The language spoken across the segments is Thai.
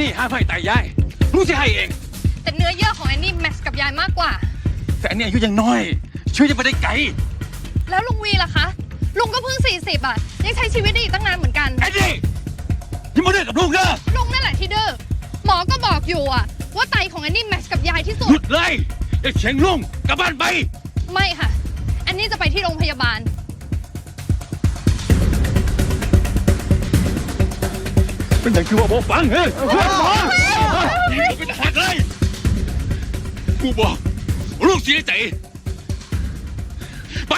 นี่ห้ามให้ตายยายลุงจะให้เอง แต่เนื้อเยื่อของแอนนี่แมทช์กับยายมากกว่า แต่อันนี้อายุยังน้อย ช่วยจะไปได้ไกลแล้วลุงวีล่ะคะ ลุงก็เพิ่ง 40อะ ยังใช้ชีวิตได้อีกตั้งนานเหมือนกันไอ้นี่ที่มาเลิกกับลุงเนอะลุงนั่นแหละที่ดื้อหมอก็บอกอยู่อะ ว่าไตของแอนนี่แมทช์กับยายที่สุหยุด ดเลยไอ้เชียงลุงกลับบ้านไป ไม่ค่ะแอนนี่จะไปที่โรงพยาบาล เป็นอย่างคือว่าบอกฟังเฮ้ยเฮ้ยหมอกูเป็นหักเลยกูบอกลูกเสียใจ ไป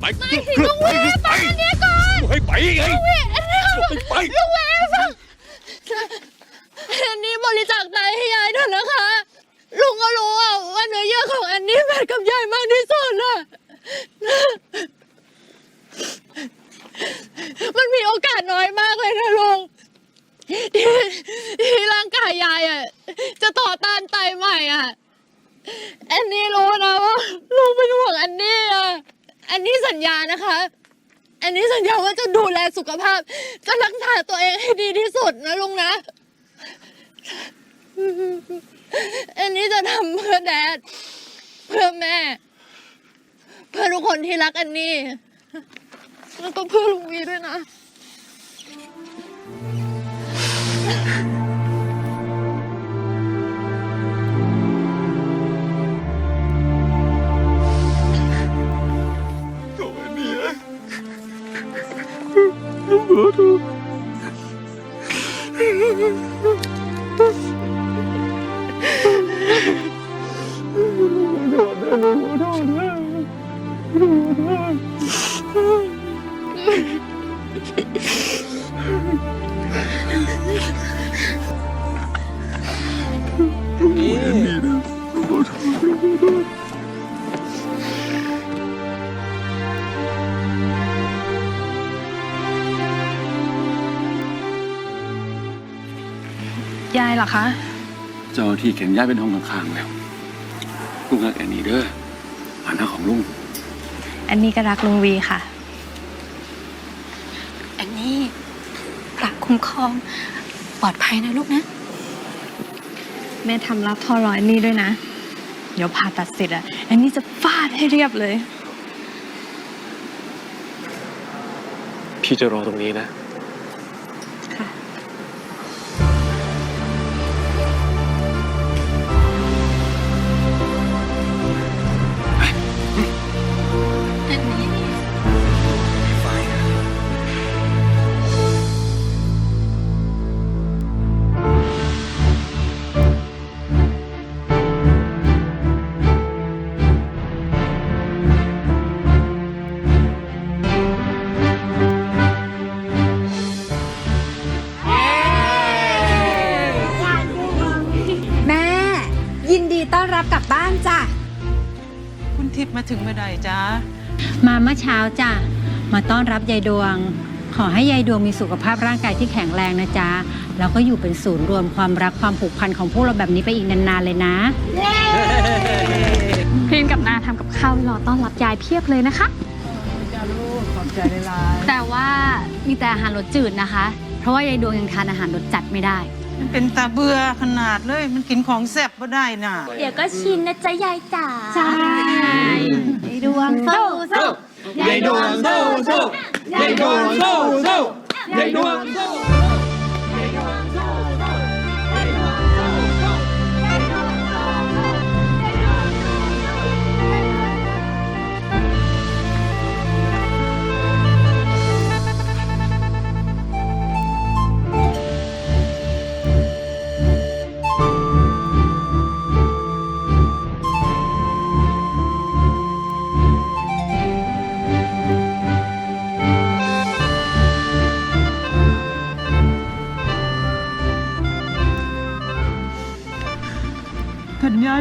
ไปไม่สิลุงเวฟังอันเนี้ยก่อน ให้ไปไงเวอันเนี้ยไปลุงเวฟังอันนี้บริจาคไตให้ยายเถอะนะคะ ลุงก็รู้อะว่าเนื้อเยื่อของอันนี้แมทช์กับยายมากที่สุดอะ มันมีโอกาสน้อยมากเลยนะลุงที่ที่ร่างกายยาย อะ จะต่อต้านไตใหม่อะแอนนี่รู้นะว่าลุงเป็นห่วงแอนนี่อะแอนนี่สัญญานะคะแอนนี่สัญญาว่าจะดูแลสุขภาพ จะรักษาตัวเองให้ดีที่สุดนะลุงนะแอนนี่จะทำเพื่อแดด เพื่อแม่ เพื่อทุกคนที่รักแอนนี่แล้วก็เพื่อลุงวีด้วยนะ Woo! เหรอคะ เจ้าที่เข็นย้ายเป็นห้องข้างๆแล้วลุงรักแอนนี่เด้อหาหน้าของลุงอันนี้ก็รักลุงวีค่ะอันนี้พระคุ้มครอง ปลอดภัยนะลูกนะ แม่ทำรับท่อร้อยนี่ด้วยนะ เดี๋ยวผ่าตัดเสร็จอะอันนี้จะฟาดให้เรียบเลย พี่จะรอตรงนี้นะค่ะ ทิพย์มาถึงเมื่อใดจ้ามาเมื่อเช้าจ้ะมาต้อนรับยายดวง ขอให้ยายดวงมีสุขภาพร่างกายที่แข็งแรงนะจ๊ะแล้วก็อยู่เป็นศูนย์รวมความรักความผูกพันของพวกเราแบบนี้ไปอีกนานๆเลยนะพิมกับนาทำกับข้าวไว้รอต้อนรับยายเพียบเลยนะคะ จ้าลูกขอบใจหลายแต่ว่ามีแต่อาหารรสจืดนะคะ เพราะว่ายายดวงยังทานอาหารรสจัดไม่ได้ๆมันเป็นตาเบื่อขนาดเลย มันกินของแซ่บก็ได้น่ะ เดี๋ยวก็ชินนะจ๊ะยายจ๋า ใช่ ยายดวงสู้สู้ยายดวงสู้สู้ยายดวงสู้สู้ยายดวงสู้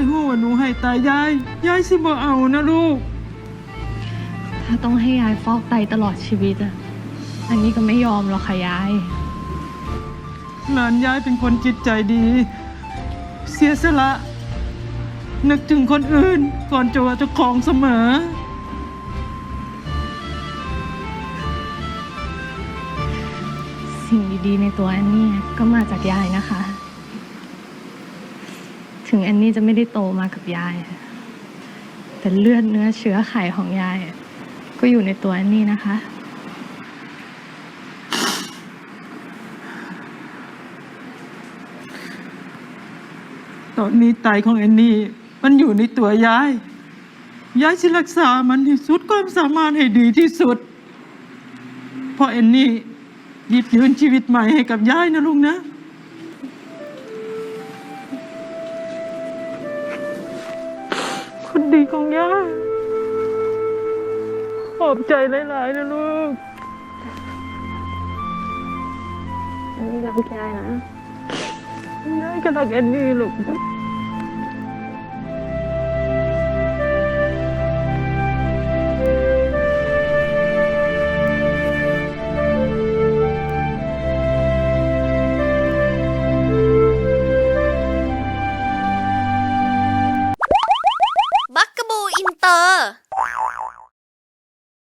หู้ว่าหนูให้ตายายยายสิบ่เอานะลูก ถ้าต้องให้ยายฟอกไตตลอดชีวิตอะอันนี้ก็ไม่ยอมหรอกค่ะยาย หลานยายเป็นคนจิตใจดี เสียสละ นึกถึงคนอื่นก่อนจะว่าเจะของเสมอ สิ่งดีๆในตัวอันนี่ก็มาจากยายนะคะจ ถึงแอนนี่จะไม่ได้โตมากับยาย แต่เลือดเนื้อเชื้อไขของยาย ก็อยู่ในตัวแอนนี่นะคะ ตอนนี้ไตของแอนนี่ มันอยู่ในตัวยาย ยายจะรักษามันที่สุดความสามารถให้ดีที่สุด เพราะแอนนี่หยิบยืนชีวิตใหม่ให้กับยายนะลุงนะ คนดีของยายขอบใจหลายๆนะลูกอันนี้รักยายนะยายก็รักแอนนี่ลูก